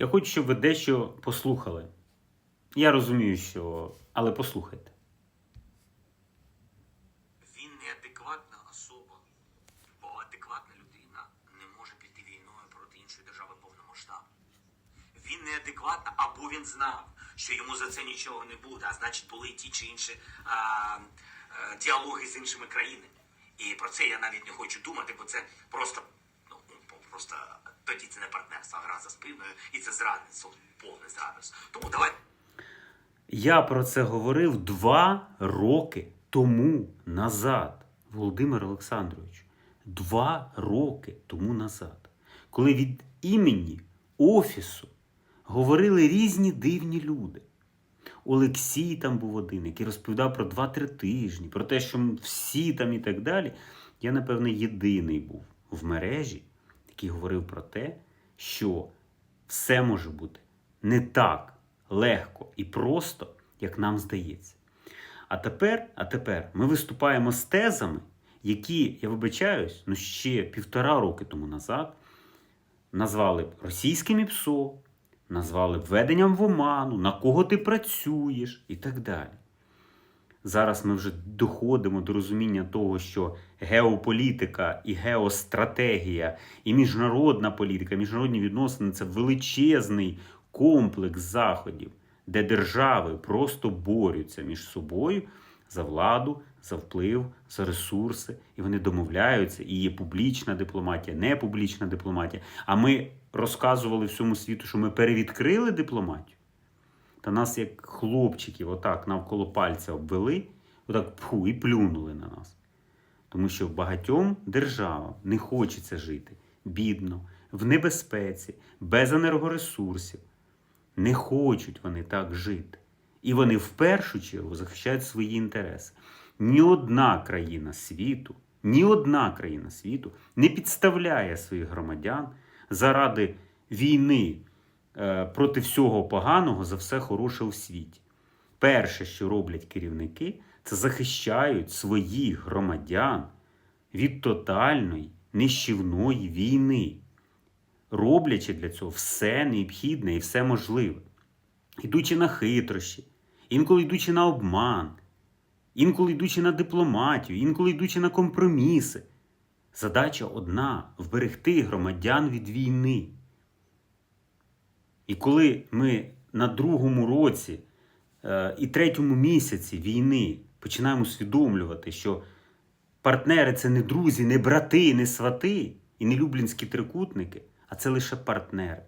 Я хочу, щоб ви дещо послухали. Я розумію, що. Але послухайте. Він неадекватна особа, бо адекватна людина не може піти війною проти іншої держави повномасштабно. Він неадекватна, або він знав, що йому за це нічого не буде, а значить були ті чи інші а, а, діалоги з іншими країнами. І про це я навіть не хочу думати, бо це просто ну просто тоді це не партнерство, а гра за спиною, і це зрадництво, повне зрадництво. Тому давай. Я про це говорив два роки тому назад, Володимир Олександрович. Два роки тому назад. Коли від імені Офісу говорили різні дивні люди. Олексій там був один, який розповідав про 2-3 тижні, про те, що всі там і так далі. Я, напевне, єдиний був в мережі, який говорив про те, що все може бути не так легко і просто, як нам здається. А тепер, а тепер ми виступаємо з тезами, які, я вибачаюсь, ну ще півтора роки тому назад назвали б російським ПСО, назвали б введенням в оману, на кого ти працюєш і так далі. Зараз ми вже доходимо до розуміння того, що геополітика і геостратегія, і міжнародна політика, міжнародні відносини це величезний комплекс заходів, де держави просто борються між собою за владу, за вплив, за ресурси, і вони домовляються. І є публічна дипломатія, не публічна дипломатія. А ми розказували всьому світу, що ми перевідкрили дипломатію. Та нас, як хлопчиків, отак навколо пальця обвели, отак пху, і плюнули на нас. Тому що багатьом державам не хочеться жити бідно, в небезпеці, без енергоресурсів. Не хочуть вони так жити. І вони в першу чергу захищають свої інтереси. Ні одна країна світу, ні одна країна світу не підставляє своїх громадян заради війни проти всього поганого за все хороше у світі. Перше, що роблять керівники, це захищають своїх громадян від тотальної нищівної війни, роблячи для цього все необхідне і все можливе, ідучи на хитрощі, інколи йдучи на обман, інколи йдучи на дипломатію, інколи йдучи на компроміси. Задача одна вберегти громадян від війни. І коли ми на другому році е, і третьому місяці війни починаємо усвідомлювати, що партнери це не друзі, не брати, не свати і не люблінські трикутники, а це лише партнери.